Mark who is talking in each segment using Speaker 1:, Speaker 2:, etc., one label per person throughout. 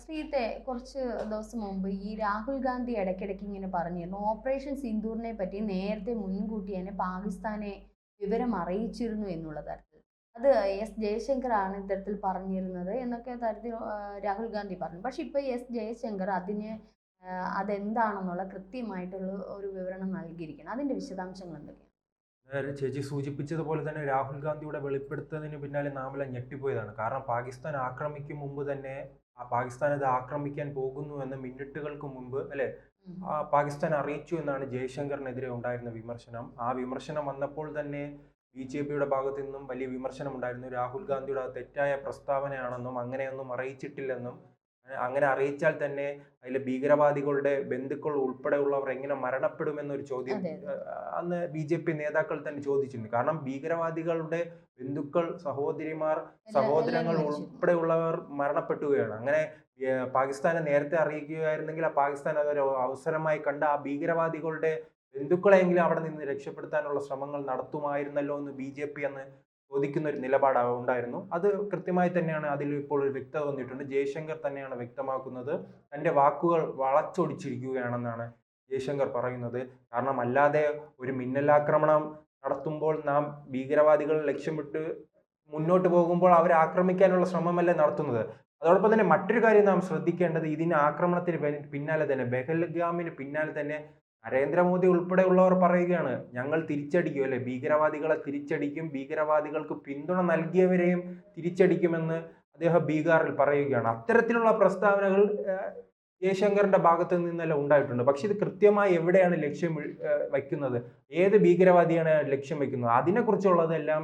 Speaker 1: ശ്രീത്തെ കുറച്ച് ദിവസം മുമ്പ് ഈ രാഹുൽ ഗാന്ധി ഇടയ്ക്കിടയ്ക്ക് ഇങ്ങനെ പറഞ്ഞിരുന്നു. ഓപ്പറേഷൻ സിന്ദൂറിനെ പറ്റി നേരത്തെ മുൻകൂട്ടി തന്നെ പാകിസ്ഥാനെ വിവരം അറിയിച്ചിരുന്നു എന്നുള്ള തരത്തിൽ. അത് എസ് ജയശങ്കർ ആണ് ഇത്തരത്തിൽ പറഞ്ഞിരുന്നത് എന്നൊക്കെ തരത്തിൽ രാഹുൽ ഗാന്ധി പറഞ്ഞു. പക്ഷെ ഇപ്പോൾ എസ് ജയശങ്കർ അതിന് അതെന്താണെന്നുള്ള കൃത്യമായിട്ടുള്ള ഒരു വിവരണം നൽകിയിരിക്കണം അതിന്റെ വിശദാംശങ്ങൾ എന്തൊക്കെയാണ്?
Speaker 2: ചേച്ചി സൂചിപ്പിച്ചതുപോലെ തന്നെ രാഹുൽ ഗാന്ധിയുടെ വെളിപ്പെടുത്തതിന് പിന്നാലെ നാമെല്ലാം ഞെട്ടിപ്പോയതാണ്. കാരണം പാകിസ്ഥാൻ ആക്രമിക്കും മുമ്പ് തന്നെ ആ പാകിസ്ഥാൻ അത് ആക്രമിക്കാൻ പോകുന്നു എന്ന മിനിറ്റുകൾക്ക് മുമ്പ് അല്ലെ? ആ പാകിസ്ഥാൻ അറിയിച്ചു എന്നാണ് ജയശങ്കറിനെതിരെ ഉണ്ടായിരുന്ന വിമർശനം. ആ വിമർശനം വന്നപ്പോൾ തന്നെ ബി ജെ പിയുടെ ഭാഗത്തു നിന്നും വലിയ വിമർശനം ഉണ്ടായിരുന്നു രാഹുൽ ഗാന്ധിയുടെ തെറ്റായ പ്രസ്താവനയാണെന്നും അങ്ങനെയൊന്നും അറിയിച്ചിട്ടില്ലെന്നും അങ്ങനെ അറിയിച്ചാൽ തന്നെ അതിലെ ഭീകരവാദികളുടെ ബന്ധുക്കൾ ഉൾപ്പെടെയുള്ളവർ എങ്ങനെ മരണപ്പെടുമെന്നൊരു ചോദ്യം അന്ന് ബി ജെ പി നേതാക്കൾ തന്നെ ചോദിച്ചിരുന്നു കാരണം ഭീകരവാദികളുടെ ബന്ധുക്കൾ സഹോദരിമാർ സഹോദരങ്ങൾ ഉൾപ്പെടെയുള്ളവർ മരണപ്പെട്ടുകയാണ്. അങ്ങനെ പാകിസ്ഥാനെ നേരത്തെ അറിയിക്കുകയായിരുന്നെങ്കിൽ ആ പാകിസ്ഥാൻ അതൊരു അവസരമായി കണ്ട ആ ഭീകരവാദികളുടെ ബന്ധുക്കളെങ്കിലും അവിടെ നിന്ന് രക്ഷപ്പെടുത്താനുള്ള ശ്രമങ്ങൾ നടത്തുമായിരുന്നല്ലോ എന്ന് ബി ജെ പി അന്ന് ചോദിക്കുന്ന ഒരു നിലപാട് ഉണ്ടായിരുന്നു. അത് കൃത്യമായി തന്നെയാണ് അതിൽ ഇപ്പോൾ ഒരു വ്യക്തത വന്നിട്ടുണ്ട്. ജയശങ്കർ തന്നെയാണ് വ്യക്തമാക്കുന്നത്. തന്റെ വാക്കുകൾ വളച്ചൊടിച്ചിരിക്കുകയാണെന്നാണ് ജയശങ്കർ പറയുന്നത്. കാരണം അല്ലാതെ ഒരു മിന്നലാക്രമണം നടത്തുമ്പോൾ നാം ഭീകരവാദികൾ ലക്ഷ്യമിട്ട് മുന്നോട്ട് പോകുമ്പോൾ അവരെ ആക്രമിക്കാനുള്ള ശ്രമമല്ലേ നടത്തുന്നത്? അതോടൊപ്പം തന്നെ മറ്റൊരു കാര്യം നാം ശ്രദ്ധിക്കേണ്ടത് ഇതിന് ആക്രമണത്തിന് പിന്നാലെ തന്നെ ബെഹൽഗാമിന് പിന്നാലെ തന്നെ നരേന്ദ്രമോദി ഉൾപ്പെടെയുള്ളവർ പറയുകയാണ് ഞങ്ങൾ തിരിച്ചടിക്കും അല്ലെ? ഭീകരവാദികളെ തിരിച്ചടിക്കും ഭീകരവാദികൾക്ക് പിന്തുണ നൽകിയവരെയും തിരിച്ചടിക്കുമെന്ന് അദ്ദേഹം ബീഹാറിൽ പറയുകയാണ്. അത്തരത്തിലുള്ള പ്രസ്താവനകൾ ജയശങ്കറിന്റെ ഭാഗത്ത് നിന്നെല്ലാം ഉണ്ടായിട്ടുണ്ട്. പക്ഷെ ഇത് കൃത്യമായി എവിടെയാണ് ലക്ഷ്യം വയ്ക്കുന്നത് ഏത് ഭീകരവാദിയാണ് ലക്ഷ്യം വയ്ക്കുന്നത് അതിനെക്കുറിച്ചുള്ളതെല്ലാം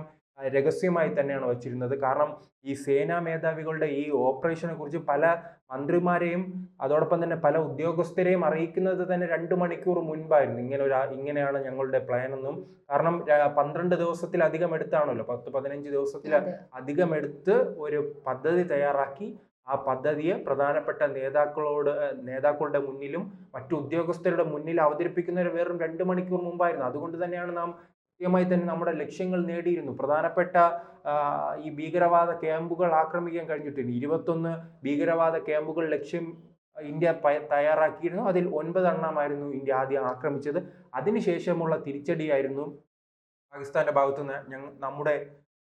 Speaker 2: രഹസ്യമായി തന്നെയാണ് വച്ചിരുന്നത്. കാരണം ഈ സേനാ മേധാവികളുടെ ഈ ഓപ്പറേഷനെ കുറിച്ച് പല മന്ത്രിമാരെയും അതോടൊപ്പം തന്നെ പല ഉദ്യോഗസ്ഥരെയും അറിയിക്കുന്നത് തന്നെ രണ്ട് മണിക്കൂർ മുൻപായിരുന്നു. ഇങ്ങനെ ഒരു ഇങ്ങനെയാണ് ഞങ്ങളുടെ പ്ലാൻ എന്നും. കാരണം പന്ത്രണ്ട് ദിവസത്തിലധികം എടുത്താണല്ലോ. പത്ത് പതിനഞ്ച് ദിവസത്തിൽ അധികം എടുത്ത് ഒരു പദ്ധതി തയ്യാറാക്കി. ആ പദ്ധതിയെ പ്രധാനപ്പെട്ട നേതാക്കളോട് നേതാക്കളുടെ മുന്നിലും മറ്റു ഉദ്യോഗസ്ഥരുടെ മുന്നിൽ അവതരിപ്പിക്കുന്നതിന് വെറും രണ്ട് മണിക്കൂർ മുമ്പായിരുന്നു. അതുകൊണ്ട് തന്നെയാണ് നാം കൃത്യമായി തന്നെ നമ്മുടെ ലക്ഷ്യങ്ങൾ നേടിയിരുന്നു. പ്രധാനപ്പെട്ട ഈ ഭീകരവാദ ക്യാമ്പുകൾ ആക്രമിക്കാൻ കഴിഞ്ഞിട്ടുണ്ട്. ഇരുപത്തൊന്ന് ഭീകരവാദ ക്യാമ്പുകൾ ലക്ഷ്യം ഇന്ത്യ തയ്യാറാക്കിയിരുന്നു. അതിൽ ഒൻപതെണ്ണമായിരുന്നു ഇന്ത്യ ആദ്യം ആക്രമിച്ചത്. അതിനുശേഷമുള്ള തിരിച്ചടിയായിരുന്നു പാകിസ്ഥാന്റെ ഭാഗത്തുനിന്ന് ഞങ്ങൾ നമ്മുടെ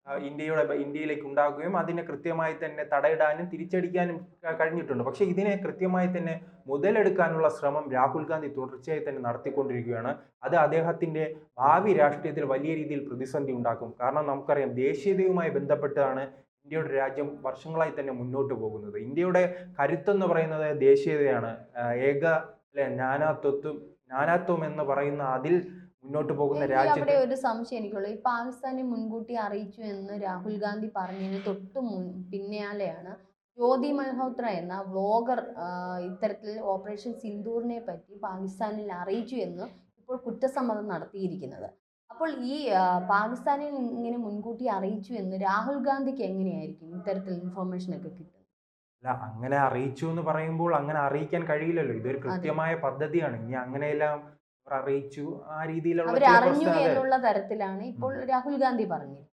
Speaker 2: ഇന്ത്യയുടെ ഇന്ത്യയിലേക്ക് ഉണ്ടാക്കുകയും അതിനെ കൃത്യമായി തന്നെ തടയിടാനും തിരിച്ചടിക്കാനും കഴിഞ്ഞിട്ടുണ്ട്. പക്ഷേ ഇതിനെ കൃത്യമായി തന്നെ മുതലെടുക്കാനുള്ള ശ്രമം രാഹുൽ ഗാന്ധി തുടർച്ചയായി തന്നെ നടത്തിക്കൊണ്ടിരിക്കുകയാണ്. അത് അദ്ദേഹത്തിന്റെ ഭാവി രാഷ്ട്രീയത്തിൽ വലിയ രീതിയിൽ പ്രതിസന്ധി ഉണ്ടാക്കും. കാരണം നമുക്കറിയാം ദേശീയതയുമായി ബന്ധപ്പെട്ടാണ് ഇന്ത്യയുടെ രാജ്യം വർഷങ്ങളായി തന്നെ മുന്നോട്ട് പോകുന്നത്. ഇന്ത്യയുടെ കരുത്തെന്ന് പറയുന്നത് ദേശീയതയാണ്. ഏക അല്ലെ നാനാത്വത്വം നാനാത്വം എന്ന് പറയുന്ന അതിൽ മുന്നോട്ട് പോകുന്ന രാജ്യത്തെ
Speaker 1: ഒരു സംശയം എനിക്കുള്ളൂ. ഈ പാകിസ്ഥാനെ മുൻകൂട്ടി അറിയിച്ചു എന്ന് രാഹുൽ ഗാന്ധി പറഞ്ഞതിന് തൊട്ട് മുൻ പിന്നാലെയാണ് ജ്യോതി മൽഹോത്ര എന്ന വ്ലോഗർ ഇത്തരത്തിൽ ഓപ്പറേഷൻ സിന്ദൂറിനെ പറ്റി പാകിസ്ഥാനിൽ അറിയിച്ചു എന്ന് ഇപ്പോൾ കുറ്റസമ്മതം നടത്തിയിരിക്കുന്നത്. അപ്പോൾ ഈ പാകിസ്ഥാനിൽ ഇങ്ങനെ മുൻകൂട്ടി അറിയിച്ചു എന്ന് രാഹുൽ ഗാന്ധിക്ക് എങ്ങനെയായിരിക്കും ഇത്തരത്തിൽ ഇൻഫർമേഷൻ ഒക്കെ കിട്ടുന്നത്?
Speaker 2: അല്ല അങ്ങനെ അറിയിച്ചു എന്ന് പറയുമ്പോൾ അങ്ങനെ അറിയിക്കാൻ കഴിയില്ലല്ലോ. ഇതൊരു കൃത്യമായ പദ്ധതിയാണ്. ഇനി അങ്ങനെയെല്ലാം അറിയിച്ചു. ആ രീതിയിലുള്ള
Speaker 1: അവർ അറിഞ്ഞു എന്നുള്ള തരത്തിലാണ് ഇപ്പോൾ രാഹുൽ ഗാന്ധി പറഞ്ഞത്.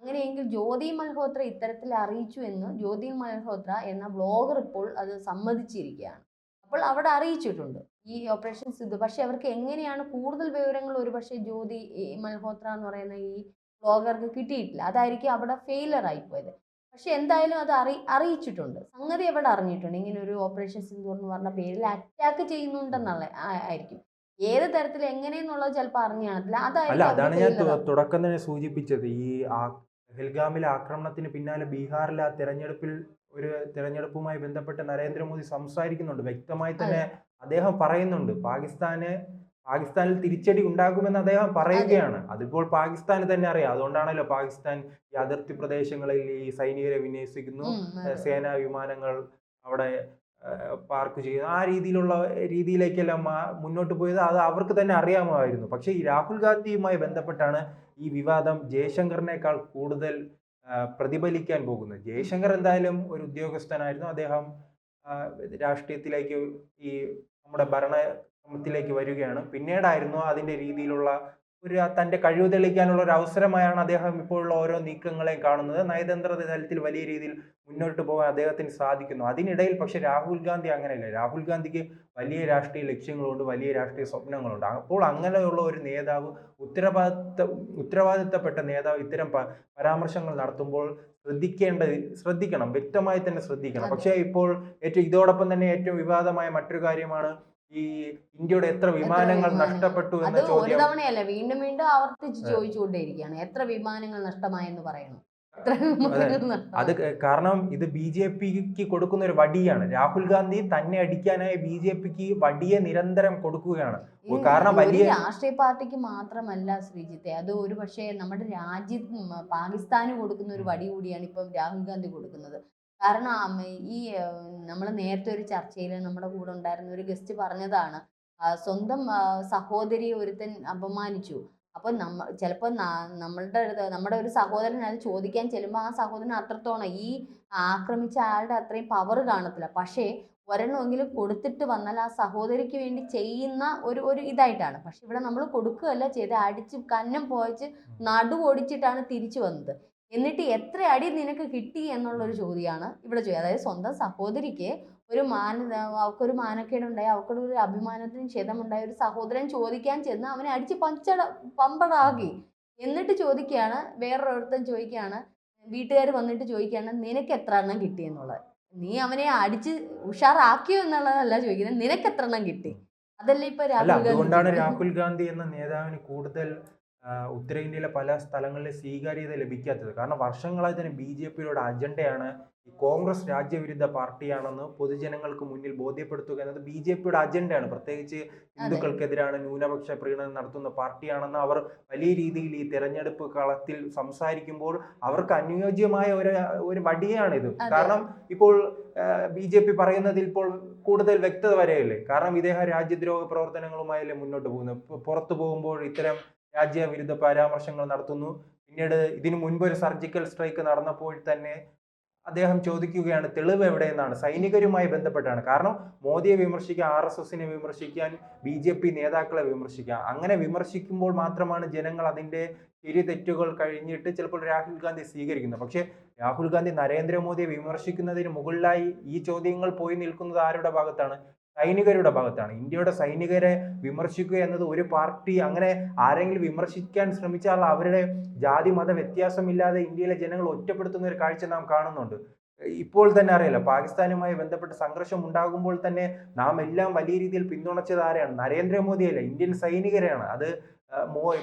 Speaker 1: അങ്ങനെയെങ്കിൽ ജ്യോതി മൽഹോത്ര ഇത്തരത്തിൽ അറിയിച്ചു എന്ന് ജ്യോതി മൽഹോത്ര എന്ന ബ്ലോഗർ ഇപ്പോൾ അത് സമ്മതിച്ചിരിക്കുകയാണ്. അപ്പോൾ അവിടെ അറിയിച്ചിട്ടുണ്ട് ഈ ഓപ്പറേഷൻ സിദ്ധു പക്ഷെ അവർക്ക് എങ്ങനെയാണ് കൂടുതൽ വിവരങ്ങൾ ഒരുപക്ഷെ ജ്യോതി മൽഹോത്ര എന്ന് പറയുന്ന ഈ ബ്ലോഗർക്ക് കിട്ടിയിട്ടില്ല. അതായിരിക്കും അവിടെ ഫെയിലർ ആയിപ്പോയത് പക്ഷെ എന്തായാലും അത് അറി അറിയിച്ചിട്ടുണ്ട്. സംഗതി അവിടെ അറിഞ്ഞിട്ടുണ്ട്. ഇങ്ങനെ ഒരു ഓപ്പറേഷൻ സിന്ധു എന്ന് പറഞ്ഞ പേരിൽ അറ്റാക്ക് ചെയ്യുന്നുണ്ടെന്നുള്ള ആയിരിക്കും. ഏത് തരത്തിൽ എങ്ങനെയെന്നുള്ളത് ചിലപ്പോൾ അറിഞ്ഞു കാണത്തില്ല.
Speaker 2: അല്ല അതാണ് ഞാൻ. തുടക്കം തന്നെ സൂചിപ്പിച്ചത്. ഈ ഹെൽഗാമിലെ പെഹൽഗാമിലെ ആക്രമണത്തിന് പിന്നാലെ ബീഹാറിലെ ആ തെരഞ്ഞെടുപ്പിൽ ഒരു തെരഞ്ഞെടുപ്പുമായി ബന്ധപ്പെട്ട് നരേന്ദ്രമോദി സംസാരിക്കുന്നുണ്ട്. വ്യക്തമായി തന്നെ അദ്ദേഹം പറയുന്നുണ്ട്. പാകിസ്ഥാന് പാകിസ്ഥാനിൽ തിരിച്ചടി ഉണ്ടാകുമെന്ന് അദ്ദേഹം പറയുകയാണ്. അതിപ്പോൾ പാകിസ്ഥാന് തന്നെ അറിയാം. അതുകൊണ്ടാണല്ലോ പാകിസ്ഥാൻ ഈ അതിർത്തി പ്രദേശങ്ങളിൽ ഈ സൈനികരെ വിന്യസിക്കുന്നു. സേനാ വിമാനങ്ങൾ അവിടെ പാർക്ക് ചെയ്യുന്നു ആ രീതിയിലുള്ള രീതിയിലേക്കെല്ലാം മുന്നോട്ട് പോയത് അത് അവർക്ക് തന്നെ അറിയാമായിരുന്നു. പക്ഷേ ഈ രാഹുൽ ഗാന്ധിയുമായി ബന്ധപ്പെട്ടാണ് ഈ വിവാദം ജയശങ്കറിനേക്കാൾ കൂടുതൽ പ്രതിഫലിക്കാൻ പോകുന്നത്. ജയശങ്കർ എന്തായാലും ഒരു ഉദ്യോഗസ്ഥനായിരുന്നു. അദ്ദേഹം രാഷ്ട്രീയത്തിലേക്ക് ഈ നമ്മുടെ ഭരണത്തിലേക്ക് വരികയാണ്. പിന്നീടായിരുന്നു അതിന്റെ രീതിയിലുള്ള ഒരു തന്റെ കഴിവ് തെളിയിക്കാനുള്ള ഒരു അവസരമായാണ് അദ്ദേഹം ഇപ്പോഴുള്ള ഓരോ നീക്കങ്ങളെയും കാണുന്നത്. നയതന്ത്ര തലത്തിൽ വലിയ രീതിയിൽ മുന്നോട്ട് പോകാൻ അദ്ദേഹത്തിന് സാധിക്കുന്നു. അതിനിടയിൽ പക്ഷെ രാഹുൽ ഗാന്ധി അങ്ങനെയല്ല രാഹുൽ ഗാന്ധിക്ക് വലിയ രാഷ്ട്രീയ ലക്ഷ്യങ്ങളുണ്ട് വലിയ രാഷ്ട്രീയ സ്വപ്നങ്ങളുണ്ട്. അപ്പോൾ അങ്ങനെയുള്ള ഒരു നേതാവ് ഉത്തരവാദിത്ത ഉത്തരവാദിത്തപ്പെട്ട നേതാവ് ഇത്തരം പരാമർശങ്ങൾ നടത്തുമ്പോൾ ശ്രദ്ധിക്കേണ്ടത് ശ്രദ്ധിക്കണം. വ്യക്തമായി തന്നെ ശ്രദ്ധിക്കണം. പക്ഷേ ഇപ്പോൾ ഏറ്റവും ഇതോടൊപ്പം തന്നെ ഏറ്റവും വിവാദമായ മറ്റൊരു കാര്യമാണ് ഈ ഇന്ത്യയുടെ എത്ര വിമാനങ്ങൾ? നഷ്ടപ്പെട്ടു
Speaker 1: അത്
Speaker 2: എന്ന
Speaker 1: ഒരു
Speaker 2: ചോദ്യം.
Speaker 1: തവണയല്ല വീണ്ടും വീണ്ടും ആവർത്തിച്ച്. ചോദിച്ചുകൊണ്ടേയിരിക്കുകയാണ്. എത്ര വിമാനങ്ങൾ നഷ്ടമായെന്ന് പറയണം. എത്ര വിമാനങ്ങൾ നഷ്ടമായി?
Speaker 2: അത് ക- കാരണം ഇത് ബി ജെ പിക്ക് കൊടുക്കുന്ന ഒരു വടിയാണ്. രാഹുൽ ഗാന്ധി തന്നെ അടിക്കാനായി ബി ജെ പിക്ക് വടിയെ നിരന്തരം കൊടുക്കുകയാണ്. കാരണം
Speaker 1: ഒരു
Speaker 2: വലിയ
Speaker 1: രാഷ്ട്രീയ പാർട്ടിക്ക് മാത്രമല്ല ശ്രീജിത്തെ അത് ഒരു പക്ഷേ നമ്മുടെ രാജ്യത്ത് പാകിസ്ഥാന് കൊടുക്കുന്ന ഒരു വടി കൂടിയാണ് ഇപ്പം രാഹുൽ ഗാന്ധി കൊടുക്കുന്നത്. കാരണം ഈ നമ്മൾ നേരത്തെ ഒരു ചർച്ചയിൽ നമ്മുടെ കൂടെ ഉണ്ടായിരുന്ന ഒരു ഗസ്റ്റ് പറഞ്ഞതാണ് സ്വന്തം സഹോദരിയെ ഒരുത്തൻ അപമാനിച്ചു. അപ്പൊ നമ്മ ചിലപ്പോ നമ്മളുടെ അടുത്ത് നമ്മുടെ ഒരു സഹോദരൻ അത് ചോദിക്കാൻ ചെല്ലുമ്പോൾ ആ സഹോദരൻ അത്രത്തോളം ഈ ആക്രമിച്ച ആളുടെ അത്രയും പവർ കാണത്തില്ല. പക്ഷേ ഒരെണ്ണമെങ്കിലും കൊടുത്തിട്ട് വന്നാൽ ആ സഹോദരിക്ക് വേണ്ടി ചെയ്യുന്ന ഒരു ഒരു ഇതായിട്ടാണ്. പക്ഷെ ഇവിടെ നമ്മൾ കൊടുക്കുകയല്ല ചെയ്ത് അടിച്ച് കന്നം പോയിച്ച് നടു ഓടിച്ചിട്ടാണ് തിരിച്ചു വന്നത്. എന്നിട്ട് എത്ര അടി നിനക്ക് കിട്ടി എന്നുള്ളൊരു ചോദ്യമാണ് ഇവിടെ ചോദ്യം അതായത് സ്വന്തം സഹോദരിക്ക് ഒരു മാന അവൾക്കൊരു മാനക്കേടുണ്ടായി അവൾക്കൊരു ഒരു അഭിമാനത്തിന് ക്ഷേതമുണ്ടായി ഒരു സഹോദരൻ ചോദിക്കാൻ ചെന്ന് അവനെ അടിച്ച് പഞ്ചട പമ്പടാക്കി. എന്നിട്ട് ചോദിക്കുകയാണ് വേറൊരുത്തൻ ചോദിക്കുകയാണ് വീട്ടുകാർ വന്നിട്ട് ചോദിക്കുകയാണ് നിനക്ക് എത്ര എണ്ണം കിട്ടി എന്നുള്ളത്? നീ അവനെ അടിച്ച് ഉഷാറാക്കിയോ എന്നുള്ളതല്ല ചോദിക്കുന്നത് നിനക്ക് എത്ര എണ്ണം കിട്ടി? അതല്ലേ ഇപ്പൊ രാഹുൽ ഗാന്ധി
Speaker 2: എന്ന നേതാവിന് കൂടുതൽ ഉത്തരേന്ത്യയിലെ പല സ്ഥലങ്ങളിലും സ്വീകാര്യത ലഭിക്കാത്തത്. കാരണം വർഷങ്ങളായി തന്നെ ബി ജെ പിയുടെ അജണ്ടയാണ് ഈ കോൺഗ്രസ് രാജ്യവിരുദ്ധ പാർട്ടിയാണെന്ന് പൊതുജനങ്ങൾക്ക് മുന്നിൽ ബോധ്യപ്പെടുത്തുക എന്നത് ബി ജെ പിയുടെ അജണ്ടയാണ്. പ്രത്യേകിച്ച് ഹിന്ദുക്കൾക്കെതിരാണ് ന്യൂനപക്ഷ പ്രീണനം നടത്തുന്ന പാർട്ടിയാണെന്ന് അവർ വലിയ രീതിയിൽ ഈ തെരഞ്ഞെടുപ്പ് കളത്തിൽ സംസാരിക്കുമ്പോൾ അവർക്ക് അനുയോജ്യമായ ഒരു ഒരു വടിയാണിത്. കാരണം ഇപ്പോൾ ബി ജെ പി പറയുന്നതിൽ ഇപ്പോൾ കൂടുതൽ വ്യക്തത വരെയല്ലേ? കാരണം ഇദ്ദേഹം രാജ്യദ്രോഹ പ്രവർത്തനങ്ങളുമായല്ലേ മുന്നോട്ട് പോകുന്നത്? പുറത്തു പോകുമ്പോൾ ഇത്തരം രാജ്യവിരുദ്ധ പരാമർശങ്ങൾ നടത്തുന്നു. പിന്നീട് ഇതിനു മുൻപ് ഒരു സർജിക്കൽ സ്ട്രൈക്ക് നടന്നപ്പോൾ തന്നെ അദ്ദേഹം ചോദിക്കുകയാണ് തെളിവ് എവിടെയെന്നാണ്? സൈനികരുമായി ബന്ധപ്പെട്ടാണ്. കാരണം മോദിയെ വിമർശിക്കാൻ ആർ എസ് എസിനെ വിമർശിക്കാൻ ബി ജെ പി നേതാക്കളെ വിമർശിക്കാം അങ്ങനെ വിമർശിക്കുമ്പോൾ മാത്രമാണ് ജനങ്ങൾ അതിന്റെ ശരി തെറ്റുകൾ കഴിഞ്ഞിട്ട് ചിലപ്പോൾ രാഹുൽ ഗാന്ധി സ്വീകരിക്കുന്നത്. പക്ഷേ രാഹുൽ ഗാന്ധി നരേന്ദ്രമോദിയെ വിമർശിക്കുന്നതിന് മുകളിലായി ഈ ചോദ്യങ്ങൾ പോയി നിൽക്കുന്നത് ആരുടെ ഭാഗത്താണ്? സൈനികരുടെ ഭാഗത്താണ്. ഇന്ത്യയുടെ സൈനികരെ വിമർശിക്കുക എന്നത് ഒരു പാർട്ടി അങ്ങനെ ആരെങ്കിലും വിമർശിക്കാൻ ശ്രമിച്ചാൽ അവരുടെ ജാതി മത വ്യത്യാസമില്ലാതെ ഇന്ത്യയിലെ ജനങ്ങൾ ഒറ്റപ്പെടുത്തുന്ന ഒരു കാഴ്ച നാം കാണുന്നുണ്ട്. ഇപ്പോൾ തന്നെ അറിയില്ല പാകിസ്ഥാനുമായി ബന്ധപ്പെട്ട് സംഘർഷം ഉണ്ടാകുമ്പോൾ തന്നെ നാം എല്ലാം വലിയ രീതിയിൽ പിന്തുണച്ചത് ആരെയാണ്? നരേന്ദ്രമോദിയല്ല ഇന്ത്യൻ സൈനികരെയാണ്. അത്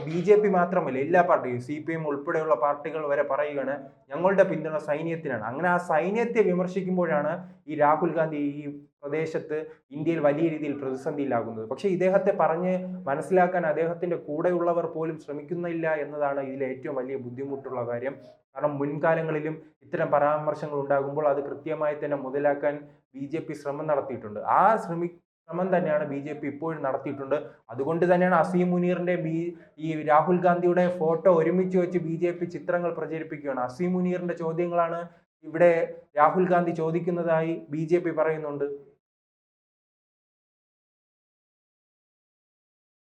Speaker 2: ബി ജെ പി മാത്രമല്ല എല്ലാ പാർട്ടിയും സി പി എം ഉൾപ്പെടെയുള്ള പാർട്ടികൾ വരെ പറയുകയാണ് ഞങ്ങളുടെ പിന്തുണ സൈന്യത്തിനാണ്. അങ്ങനെ ആ സൈന്യത്തെ വിമർശിക്കുമ്പോഴാണ് ഈ രാഹുൽ ഗാന്ധി ഈ പ്രദേശത്ത് ഇന്ത്യയിൽ വലിയ രീതിയിൽ പ്രതിസന്ധിയിലാകുന്നത്. പക്ഷേ ഇദ്ദേഹത്തെ പറഞ്ഞ് മനസ്സിലാക്കാൻ അദ്ദേഹത്തിന്റെ കൂടെയുള്ളവർ പോലും ശ്രമിക്കുന്നില്ല എന്നതാണ് ഇതിലെ ഏറ്റവും വലിയ ബുദ്ധിമുട്ടുള്ള കാര്യം. കാരണം മുൻകാലങ്ങളിലും ഇത്തരം പരാമർശങ്ങൾ ഉണ്ടാകുമ്പോൾ അത് കൃത്യമായി തന്നെ മുതലാക്കാൻ ബി ജെ പി ശ്രമം നടത്തിയിട്ടുണ്ട്. ആ ശ്രമി ശ്രമം തന്നെയാണ് ബി ജെ പി ഇപ്പോഴും നടത്തിയിട്ടുണ്ട്. അതുകൊണ്ട് തന്നെയാണ് അസീം മുനീറിന്റെ ബി ഈ രാഹുൽ ഗാന്ധിയുടെ ഫോട്ടോ ഒരുമിച്ച് വെച്ച് ബി ജെ പി ചിത്രങ്ങൾ പ്രചരിപ്പിക്കുകയാണ്. അസീം മുനീറിന്റെ ചോദ്യങ്ങളാണ് ഇവിടെ രാഹുൽ ഗാന്ധി ചോദിക്കുന്നതായി ബി ജെ പി പറയുന്നുണ്ട്.